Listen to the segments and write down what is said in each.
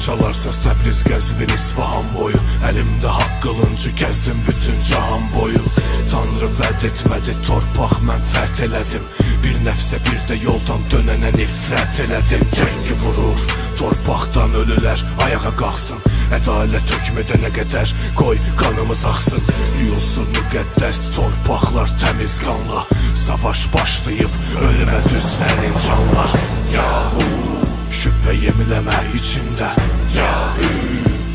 çalarsa Təbriz, Qəzvin, İsfahan boyu. Əlimdə haqq qılıncı gəzdim bütün cahan boyu. Tanrı vəd etmədi torpaq mən fərd elədim. Bir nəfsə bir də yoldan dönənə nifrət elədim. Cəngi vurur torpaqdan ölülər ayağa qalxsın Ədalət hökmedənə qədər qoy qanımız axsın Yuyulsun müqəddəs torpaqlar təmiz qanla. Savaş başlayıb ölümə düzlənin canlar. Yahu Şüphə yemiləmə içində Yahu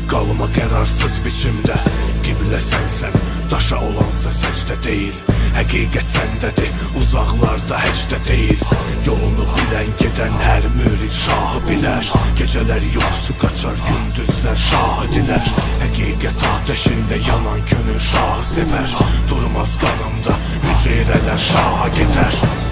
Qalma qərarsız biçimdə Qiblə sənsən Daşa olansa səcdə deyil Həqiqət səndədir Uzaqlarda həcdə deyil Yolunu bilən gedən hər mürid şahı bilər Gecələr yoxsu qaçar gündüzlər şahidilər Həqiqət ateşində yanan gönül şahı sevər Durmaz qanımda hüceyrələr şaha gedər Sözə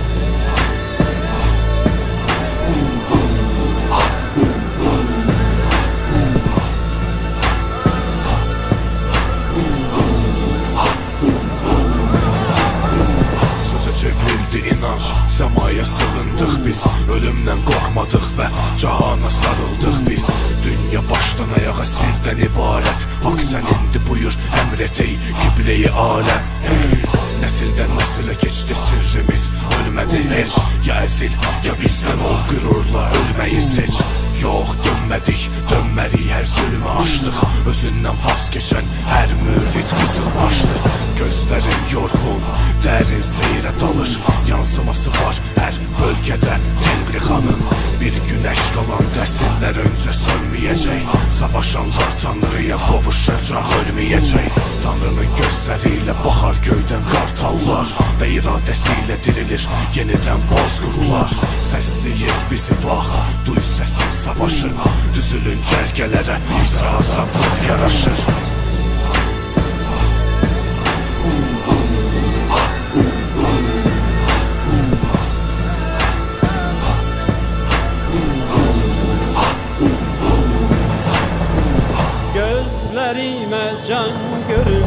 inanç Səmaya sığındıq biz. Ölümdən qorxmadıq və cahana sarıldıq biz. Dünya başdan ayağa sirdən ibarət Haqq sənindi buyur əmr et ey qibleyi aləm Nəsildən nəsilə keçdi sirrimiz. Ölmədi heç ya əzil ya bizdən ol qürurla ölməyi seç. Dönmədik, dönmərik zülmü aşdıq Özündən pas keçən hər mürid qızıl başdı Gözlərim yorğun, dərin seyrə dalır. Yansıması var hər bölgədə Bir günəş qalan dəsillər öncə sönməyəcək Savaşanlar Tanrıya qovuşacaq, ölməyəcək Tanrının baxar göydən qartallar Və iradəsi ilə dirilir yenidən bozqurlar Səsləyir bizi bax, duy səsin savaşı. Düzülün cərgələrə, bizə azadlıq yaraşır Halime can görün